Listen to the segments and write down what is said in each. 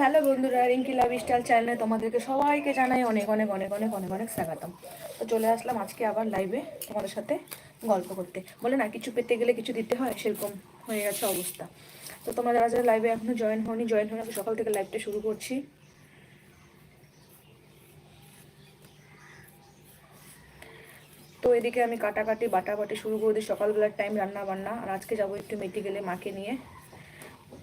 Hello বন্ধুরা, রিঙ্কি লাভ style চ্যানেলে তোমাদেরকে সবাইকে জানাই অনেক অনেক অনেক অনেক অনেক অনেক স্বাগতম। তো চলে আসলাম আজকে আবার লাইভে তোমাদের সাথে গল্প করতে। বলে না, কিছু পেতে গেলে কিছু দিতে হয়, সেরকম হয়ে গেছে অবস্থা। তো যারা যারা লাইভে এখনও জয়েন হয়নি জয়েন হয়ে সকাল থেকে লাইভটা শুরু করছি। তো এদিকে আমি কাটাকাটি, বাটাবাটি শুরু করে দিই, সকালবেলার টাইম রান্না বান্না আর আজকে যাব একটু মেটি গেলে মাকে নিয়ে।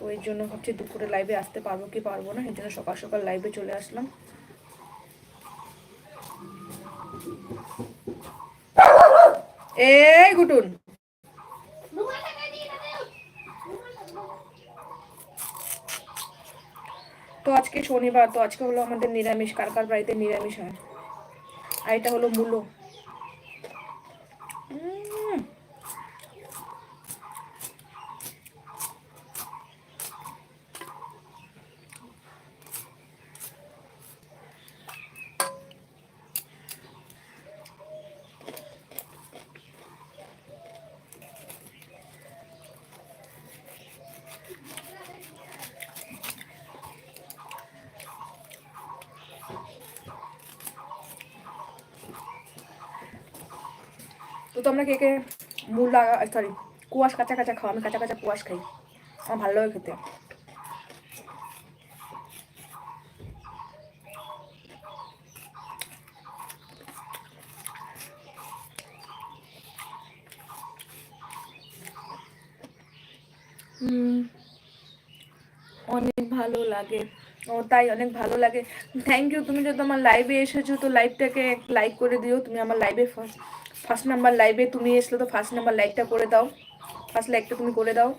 তো এর জন্য ভাবছি দুপুরে লাইভে আসতে পারব কি পারব না, এর জন্য সকাল সকাল লাইভে চলে আসলাম। এই গুটুন। তো আজকে শনিবার, তো আজকে হলো আমাদের নিরামিষ, কার কার বাড়িতে নিরামিষ হয়? আর এটা হলো মূলো উম, তো তোমরা কে কে মূল লাগা সরি কুয়াশ কাঁচা কাঁচা খাও আমি কাঁচা কাঁচা কুয়াশ খাই। আমার ভালো লাগে খেতে। হুম। অনেক ভালো লাগে। ও তাই অনেক ভালো লাগে। থ্যাংক ইউ তুমি যদি আমার লাইভে এসেছ তো লাইভটাকে লাইক করে দিও। তুমি আমার লাইভে ফার্স্ট ফার্স্ট নাম্বার লাইভে তুমি এসলে তো ফার্স্ট নাম্বার লাইকটা করে দাও। ফার্স্ট লাইকটা তুমি করে দাও।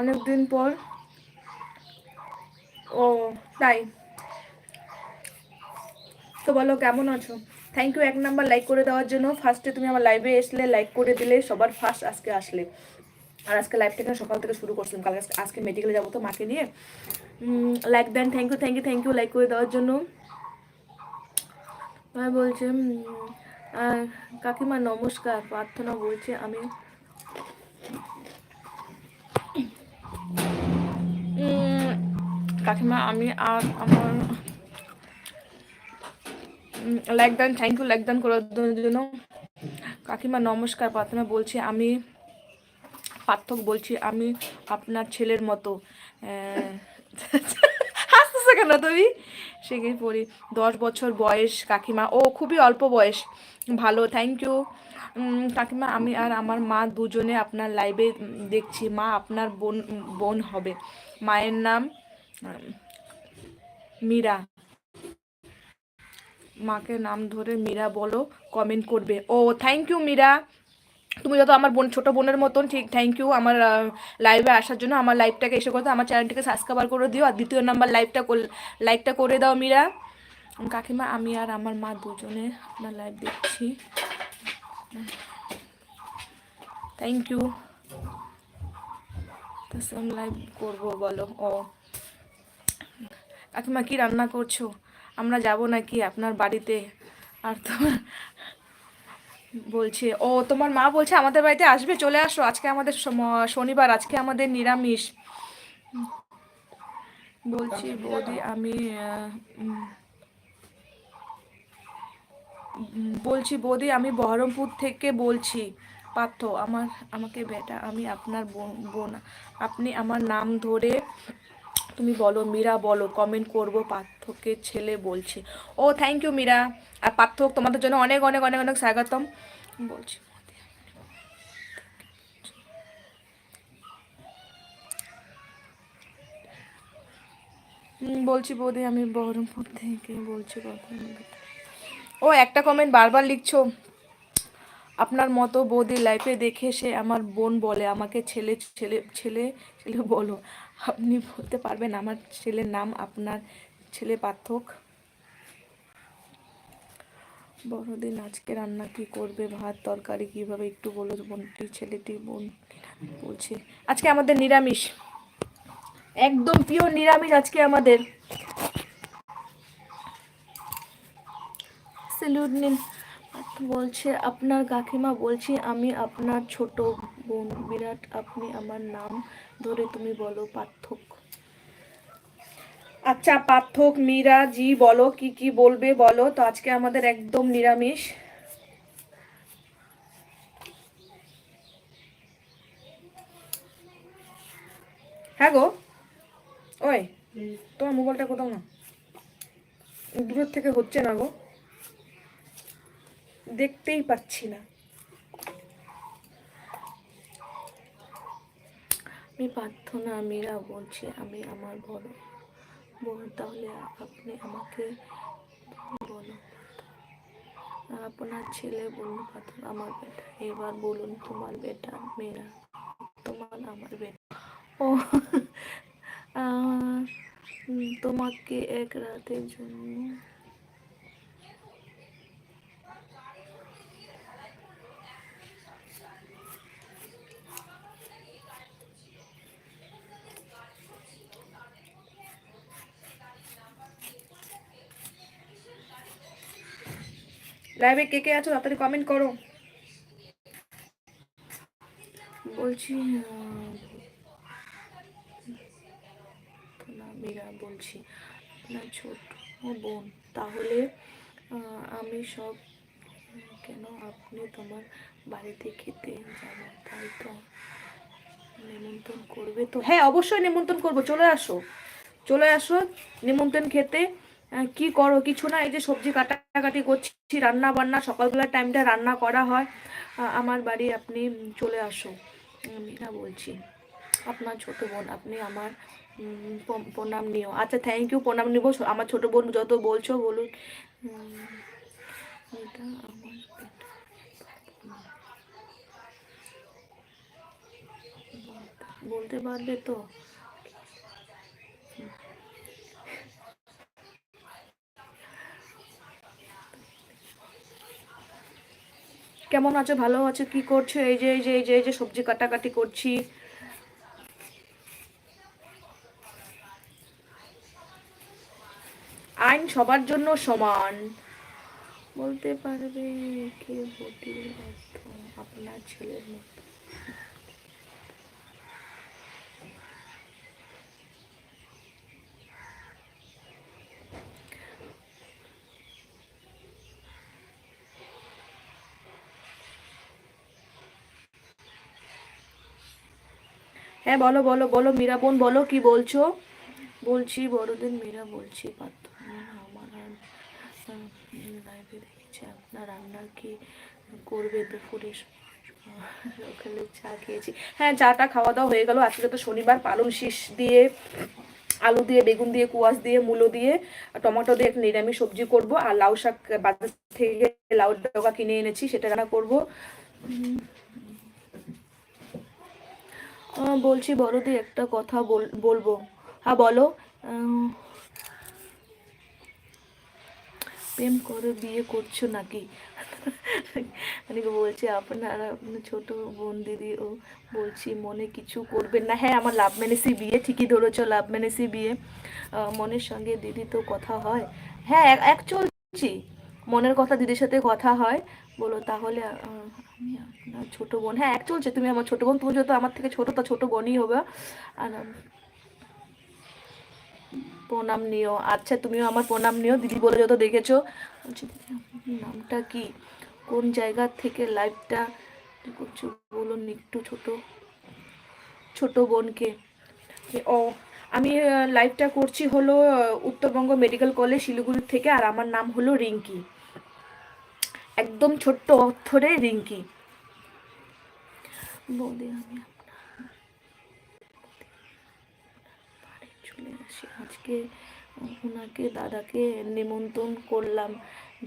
অনেক দিন পর। ও, তাই। তো বলো, কেমন আছো? থ্যাংক ইউ এক নাম্বার লাইক করে দেওয়ার জন্য। ফার্স্টে তুমি আমার লাইভে এসলে লাইক করে দিলে, সবার ফার্স্ট আজকে আসলে। আর আজকে লাইভটা সকাল থেকে শুরু করছিলাম। কালকে আজকে মেডিকেলে যাব তো মাকে নিয়ে। Like then thank you thank you thank you like করে দেওয়ার জন্য। বলছে কাকিমা, নমস্কার, প্রার্থনা বলছে আমি। কাকিমা, আমি আর আমার লাইক দেন থ্যাংক ইউ লাইক দেন করার জন্য। কাকিমা, নমস্কার, প্রার্থনা বলছি আমি, পার্থক বলছি আমি আপনার ছেলের মতো। হাসতেছে কেন তুমি? সেখানে পড়ি দশ বছর বয়স কাকিমা। ও খুবই অল্প বয়স। ভালো থ্যাংক ইউ কাকিমা, আমি আর আমার মা দুজনে আপনার লাইভে দেখছি। মা আপনার বোন বোন হবে। মায়ের নাম মীরা। মাকে নাম ধরে মীরা বলো কমেন্ট করবে। ও থ্যাংক ইউ মীরা। তুমি যত আমার বোন, ছোট বোনের মতন, ঠিক থ্যাংক ইউ আমার লাইভে আসার জন্য আমার লাইভটাকে এসে করতে আমার চ্যানেলটাকে সাবস্ক্রাইবার করে দিও। আর দ্বিতীয় নাম্বার লাইভটা লাইকটা করে দাও, মীরা। কাকিমা, আমি আর আমার মা দুজনে আপনার লাইভ দেখছি। থ্যাংক ইউ লাইভ করব, বলো। ও। কাকিমা, কি রান্না করছ? আমরা যাব নাকি আপনার বাড়িতে? আর তোমার বলছে, ও, তোমার মা বলছে আমাদের বাড়িতে আসবে, চলে আসো। আজকে আমাদের শনিবার, আজকে আমাদের নিরামিষ। বলছি, বৌদি, আমি বলছি, বৌদি, আমি বহরমপুর থেকে বলছি, পার্থ, আমার, আমাকে বেটা, আমি আপনার বোন আপনি আমার নাম ধরে তুমি বলো, মীরা বলো কমেন্ট করব, পার্থকে ছেলে বলছে। ও থ্যাংক ইউ মীরা। আর পার্থ, তোমাদের জন্য অনেক অনেক অনেক অনেক স্বাগতম। বলছি বলছি, বৌদি, আমি বহরমপুর থেকে বলছি কথা ও, একটা কমেন্ট বারবার লিখছো। আপনার মতো বৌদি লাইফে দেখে সে আমার বোন বলে, আমাকে ছেলে ছেলে ছেলে ছেলে বলো। আপনি বলতে পারবেন আমার ছেলের নাম, আপনার ছেলে পার্থক। বড়দিন আজকে রান্না কি করবে, ভাত, তরকারি কীভাবে, একটু বলো বোনটি, ছেলেটি, বোন বলছে। আজকে আমাদের নিরামিষ। একদম পিওর নিরামিষ আজকে আমাদের। স্যালুট নিন বলছে, আপনার কাকিমা বলছি, আমি আপনার ছোট বোন। বিরাট, আপনি আমার নাম ধরে তুমি বলো পার্থক্য। আচ্ছা পার্থক মীরা জি, বলো, কি কি বলবে বলো? তো আজকে আমাদের একদম নিরামিষ। হ্যাঁ গো। ওই, তোমার মোবাইলটা কোথাও না। দূরের থেকে হচ্ছে না গো। দেখতেই পাচ্ছি না। আমি প্রার্থনা মীরা বলছি আমি আমার বড় বোন, তাহলে আপনি আমাকে বলো আপনার ছেলে বলুন প্রার্থনা আমার বেটা। এবার বলুন, তোমার বেটা মেয়েরা তোমার আমার বেটা। ও তোমাকে এক রাতের জন্য লাইভে কে কে আছো তাড়াতাড়ি কমেন্ট করো। বলছি না মীরা বলছি না ছোট বোন তাহলে আমি সব কেন আপনি তোমার বাড়িতে খেতে যাব তাই তো নিমন্ত্রণ করবে তো। হ্যাঁ অবশ্যই নিমন্ত্রণ করব চলে আসো। চলে আসো নিমন্ত্রণ খেতে। কি করো কিছু না এই যে সবজি কাটাকাটি করছি রান্না বান্না সকালবেলার টাইমটা রান্না করা হয়। আমার বাড়ি আপনি চলে আসো মিনা বলছি, আপনার ছোট বোন, আপনি আমার প্রণাম নিও। আচ্ছা থ্যাংক ইউ প্রণাম নিব। আমার ছোট বোন যত বলছো, বলুন। এটা বলতে পারবে তো? কেমন আছো? ভালো আছো? কি করছ? এই যে এই যে এই যে এই যে সবজি কাটাকাটি করছি। আইন সবার জন্য সমান। বলতে পারবে কে ভোটের আপনার ছেলের মতো। হ্যাঁ বলো বলো বলো, মীরা বোন, বলো, কি বলছো? বলছি বড়দিন মীরা বলছি আমার আপনার রান্না কি করবে দুপুরে? সকালে চা খেয়েছি। হ্যাঁ চাটা খাওয়া দাওয়া হয়ে গেল। আজকে তো শনিবার, পালং শীষ দিয়ে, আলু দিয়ে, বেগুন দিয়ে, কুয়াশ দিয়ে, মূলো দিয়ে টমেটো দিয়ে একটা নিরামিষ সবজি করব। আর লাউ শাক বাজার থেকে লাউ ডগা কিনে এনেছি, সেটা রান্না করব। বলছি বড়দি, একটা কথা বল- বলব। হ্যাঁ বলো। প্রেম করে বিয়ে করছ নাকি? বলছে আপনারা আপনার ছোট বোন দিদি, ও বলছি মনে কিছু করবেন না। হ্যাঁ আমার লাভ ম্যানেসি বিয়ে, ঠিকই ধরেছ, লাভ ম্যানেসি বিয়ে। মনের সঙ্গে দিদি তো কথা হয়। হ্যাঁ এক চলছি। মনের কথা দিদির সাথে কথা হয়। বলো তাহলে আমি আপনার ছোট বোন। হ্যাঁ এক চলছে, তুমি আমার ছোট বোন, তুমি যত আমার থেকে ছোট, তো ছোট বোনই হবে। আর প্রণাম নিও। আচ্ছা তুমিও আমার প্রণাম নিও। দিদি বলে যত দেখেছ। বলছি নামটা কি? কোন জায়গা থেকে লাইভটা করছ? বলুন একটু ছোট ছোট বোনকে। ও, আমি লাইভটা করছি হলো উত্তরবঙ্গ মেডিকেল কলেজ শিলিগুড়ি থেকে, আর আমার নাম হলো রিঙ্কি। একদম ছোট্ট অক্ষরে রিঙ্কি। বৌদি, আমি বাড়ি চলে আসি। আজকে ওনাকে দাদাকে নিমন্ত্রণ করলাম।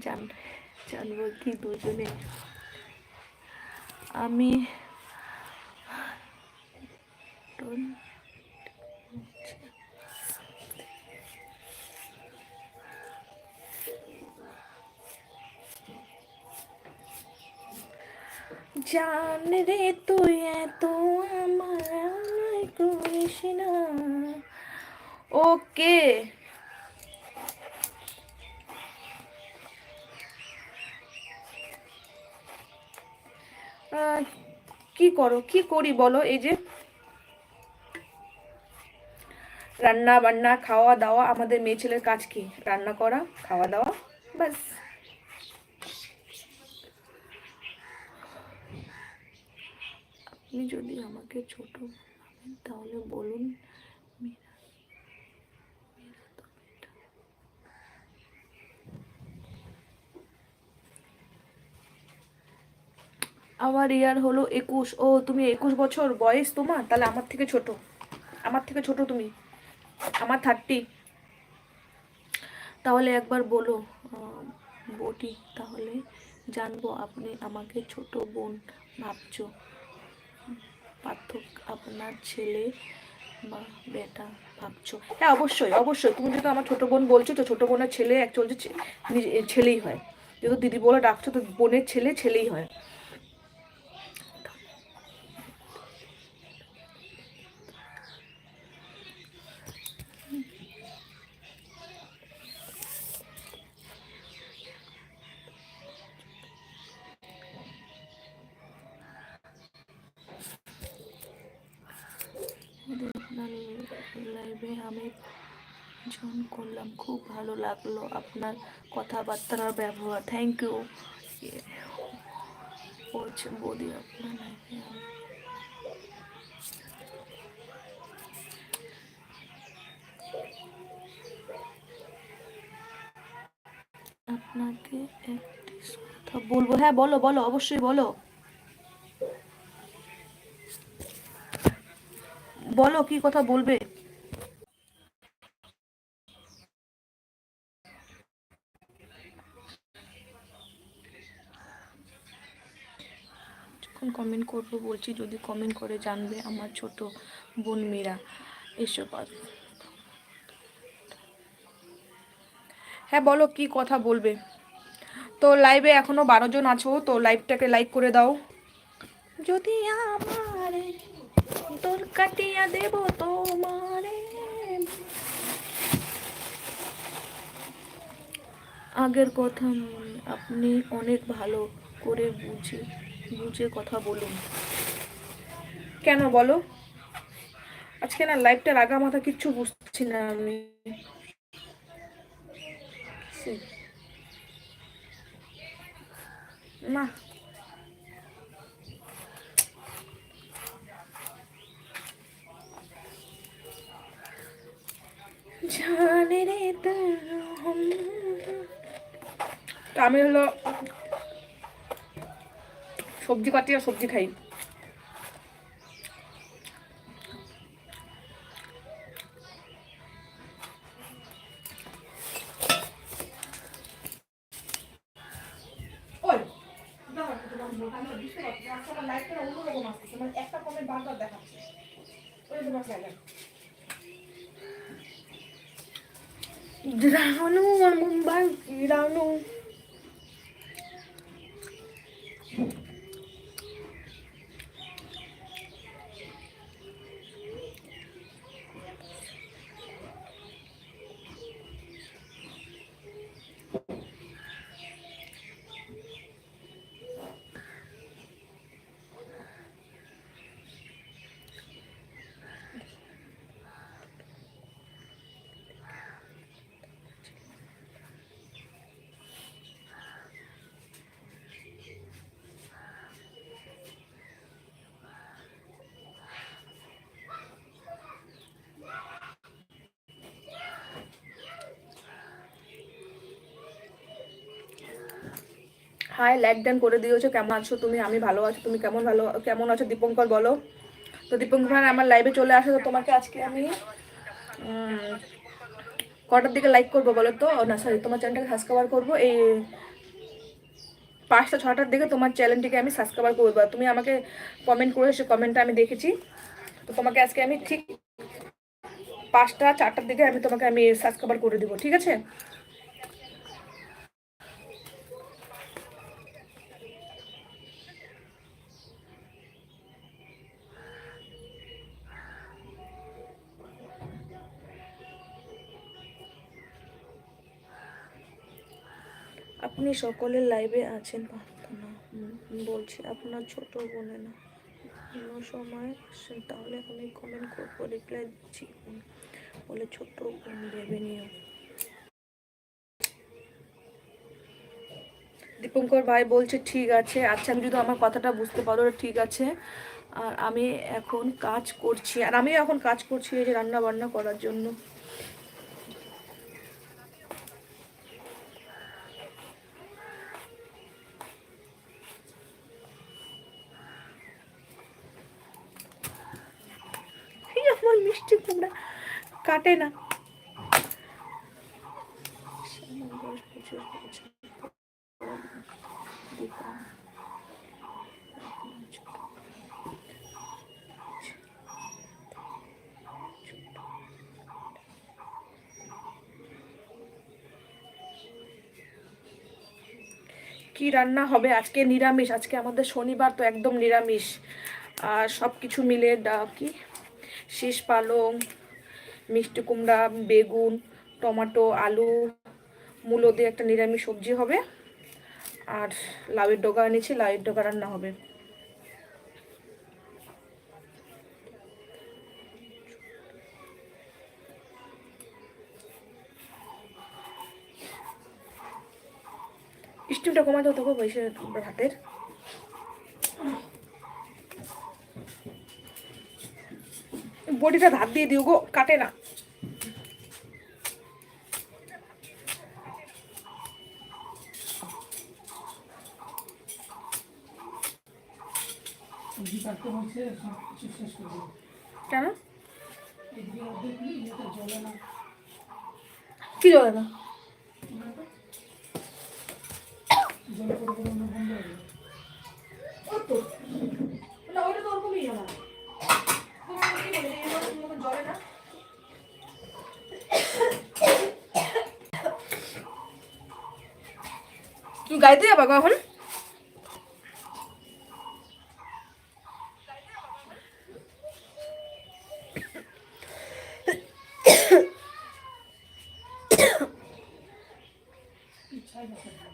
জান, জানব কি দুজনে। আমি জান রে তুই এত আমার করিস না ওকে। কি করো? কি করি বলো? এই যে রান্না বান্না, খাওয়া দাওয়া, আমাদের মেয়ে ছেলের কাজ কি? রান্না করা, খাওয়া দাওয়া, ব্যাস। আপনি যদি আমাকে ছোট ভাবেন তাহলে বলুন আমার ইয়ার হলো একুশ। ও, তুমি একুশ বছর বয়স তোমার? তাহলে আমার থেকে ছোট। আমার থেকে ছোট তুমি। আমার থার্টি তাহলে একবার বলো বটি তাহলে জানব আপনি আমাকে ছোট বোন ভাবছ। পার্থক আপনার ছেলে বা বেটা ভাবছ? হ্যাঁ অবশ্যই অবশ্যই। তুমি যেহেতু আমার ছোট বোন বলছো, তো ছোট বোনের ছেলে অ্যাকচুয়ালি ছেলেই হয়। যেহেতু দিদি বলে ডাকছো, তো বোনের ছেলে ছেলেই হয় আপনার লাইভে আমি জয়েন করলাম। খুব ভালো লাগল আপনার কথাবার্তার ব্যবহার। থ্যাংক ইউ বৌদি আপনার আপনাকে একটি কথা বলব। হ্যাঁ বলো বলো, অবশ্যই বলো। বলো, কি কথা বলবে? যখন কমেন্ট করব, বলছি যদি কমেন্ট করে জানবে আমার ছোট বোন মেয়েরা। এসব হ্যাঁ বলো কি কথা বলবে? তো লাইভে এখনও বারো জন আছো, তো লাইভটাকে লাইক করে দাও। যদি আমার তোমারে। আগের কথা আপনি অনেক ভালো করে বুঝে। বুঝে কথা বলুন। কেন বলো? আজকে না লাইভটার আগা মাথা কিচ্ছু বুঝছি না আমি। না। জানে রে। তো আমি হলো সবজি কাটি আর সবজি খাই ওই, দাঁড়াও, তোমার বোন, আমি বুঝতে পারছি, আজকে আমার লাইফটা অন্যরকম আসতেছে, মানে একটা comment বারবার দেখাচ্ছে। ওই তোমার জায়গা। রানু আর Mumbai Ranu hi like done করে দিয়েছ, কেমন আছো তুমি? আমি ভালো আছো, তুমি কেমন ভালো, কেমন আছো? দীপঙ্কর বলো। তো দীপঙ্কর আমার লাইভে চলে আসো, তো তোমাকে আজকে আমি কটার দিকে লাইক করব বলো তো? না সরি তোমার চ্যানেলটাকে সাবস্ক্রাইব করব। এই পাঁচটা, ছটার দিকে তোমার চ্যানেলটিকে আমি সাবস্ক্রাইব করব। তুমি আমাকে কমেন্ট করে সে কমেন্টটা আমি দেখেছি। তো তোমাকে আজকে আমি ঠিক পাঁচটা, চারটার দিকে আমি তোমাকে আমি সাবস্ক্রাইব করে দিব, ঠিক আছে? আপনি সকলের লাইভে আছেন, প্রার্থনা বলছি, আপনার ছোট বোনে না। কোনো সময় তাহলে আমি কমেন্ট করব রিপ্লাই দিচ্ছি। বলে ছোট বোন ভেবে নিও। দীপঙ্কর ভাই বলছে, ঠিক আছে আচ্ছা আমি যদি আমার কথাটা বুঝতে পারো ঠিক আছে। আর আমি এখন কাজ করছি। আর আমি এখন কাজ করছি, এই যে রান্না বান্না করার জন্য এই আমার মিষ্টি কুমড়া কাটে না। কি রান্না হবে? আজকে নিরামিষ। আজকে আমাদের শনিবার তো একদম নিরামিষ। আর সব কিছু মিলে কি? শীষ পালং মিষ্টি কুমড়া, বেগুন, টমেটো, আলু, মূলো দিয়ে একটা নিরামিষ সবজি হবে। আর লাউয়ের ডোগা এনেছি, লাউয়ের ডগা রান্না হবে। স্টিমটা কমাতে হতো গো ভাতের। বডিটা ধার দিয়ে দিও গো কাটে না। কেন? কি জলে না জলে করে করে অন্য বন্ধ হয়ে যাবে না ওইটা তো ওরকমই না জলে না তুমি গাইতে যাবা গো এখন ইচ্ছাই না করবে।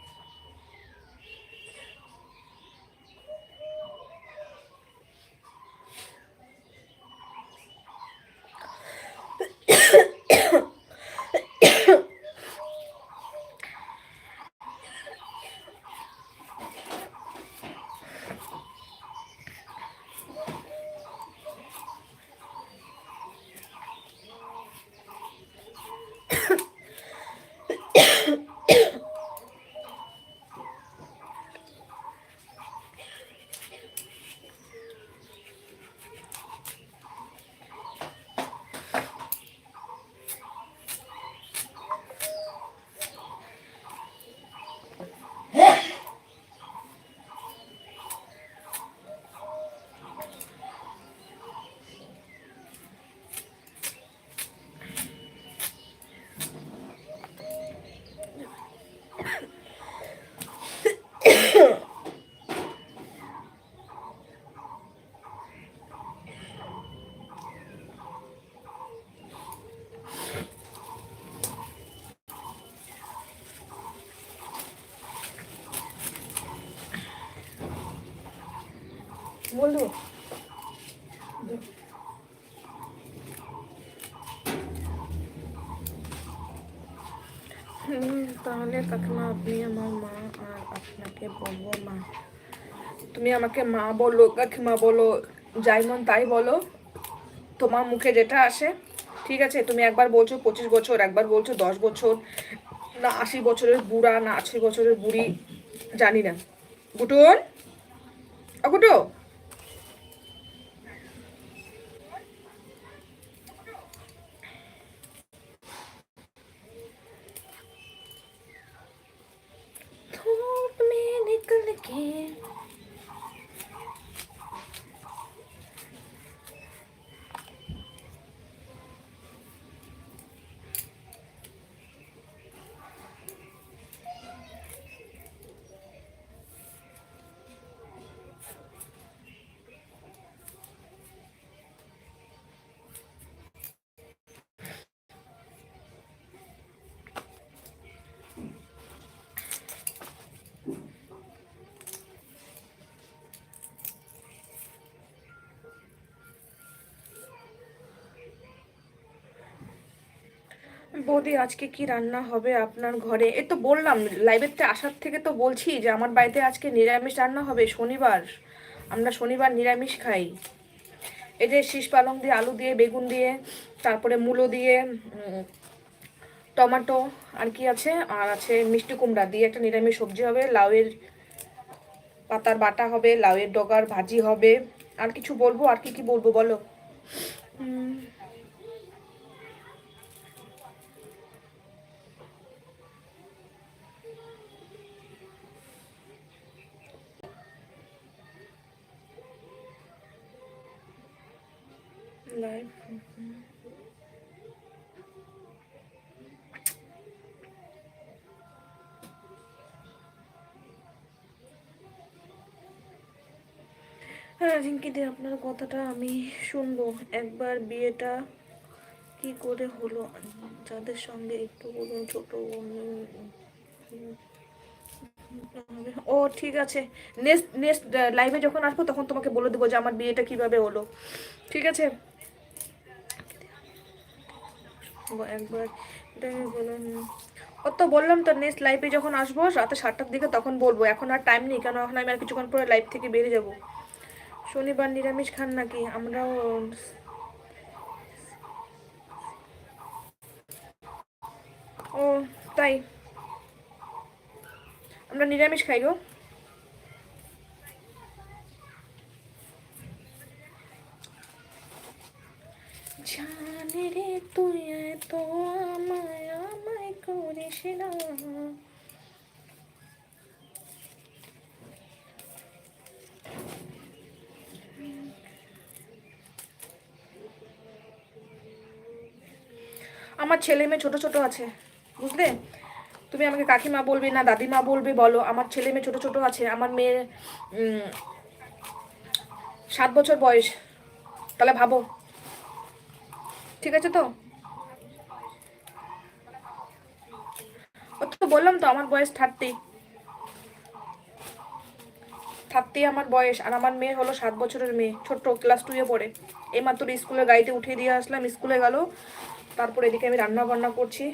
হুম, তাহলে কাকিমা আপনি আমার মা আর আপনাকে বলব মা। তুমি আমাকে মা বলো কাকিমা বলো যাই মন তাই বলো। তোমার মুখে যেটা আসে ঠিক আছে তুমি একবার বলছো পঁচিশ বছর একবার বলছো দশ বছর না আশি বছরের বুড়া না আশি বছরের বুড়ি জানি না। গুটুন অগুটো বৌদি, আজকে কি রান্না হবে আপনার ঘরে? এ তো বললাম লাইভেতে আসার থেকে তো বলছি যে আমার বাড়িতে আজকে নিরামিষ রান্না হবে, শনিবার। আমরা শনিবার নিরামিষ খাই। এই যে শীষ পালং দিয়ে আলু দিয়ে, বেগুন দিয়ে, তারপরে মূলো দিয়ে টমেটো, আর কি আছে? আর আছে মিষ্টি কুমড়া। দিয়ে একটা নিরামিষ সবজি হবে, লাউয়ের পাতার বাটা হবে, লাউয়ের ডগার ভাজি হবে। আর কিছু বলব? আর কি কি বলব বলো? লাইভ হ্যাঁ রিঙ্কিদি আপনার কথাটা আমি শুনব। একবার বিয়েটা কি করে হলো? যাদের সঙ্গে একটু বলুন, ছোট ও ঠিক আছে। নেক্সট নেক্সট লাইভে যখন আসব, তখন তোমাকে বলে দেবো যে আমার বিয়েটা কীভাবে হলো। ঠিক আছে? একবার। এটাকে বলুন ও তো বললাম তো নেক্সট লাইফে যখন আসব, রাতে সাতটার দিকে তখন বলব। এখন আর টাইম নেই কেন এখন আমি আর কিছুক্ষণ পরে লাইভ থেকে বেরিয়ে যাব। শনিবার নিরামিষ খান নাকি? আমরাও ও, তাই। আমরা নিরামিষ খাই গো জানে রে তুই এত আমায় আমায় করিস না আমার ছেলে মেয়ে ছোটো ছোটো আছে, বুঝলে? তুমি আমাকে কাকিমা বলবে না দাদিমা বলবে বলো, আমার ছেলে মেয়ে ছোটো ছোটো আছে, আমার মেয়ের সাত বছর বয়স, তাহলে ভাবো। ঠিক আছে তো? ও তো বললাম তো আমার বয়স থার্টি। থার্টি আমার বয়স, আর আমার মেয়ে হলো সাত বছরের মেয়ে, ছোট্ট ক্লাস টুয়ে পড়ে। এইমাত্র স্কুলের গাড়িতে উঠিয়ে দিয়ে আসলাম, স্কুলে গেল তারপর এদিকে আমি রান্না বান্না করছি।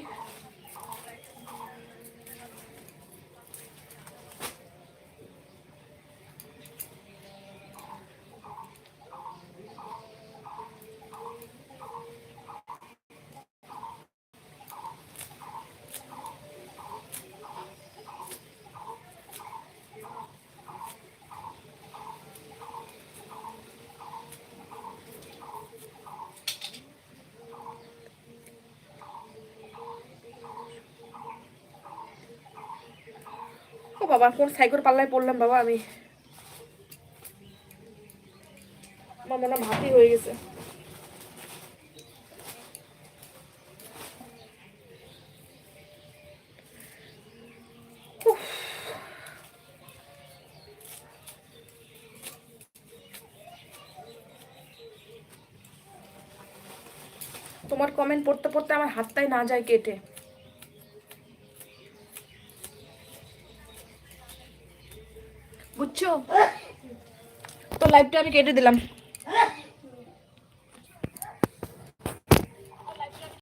ও বাবা, কোন সাইকেল পাল্লায় পড়লাম বাবা আমি। আমার মনে ভাতই হয়ে গেছে। তোমার কমেন্ট পড়তে পড়তে আমার হাতটাই না যায় কেটে। লাইভটা আমি কেটে দিলাম।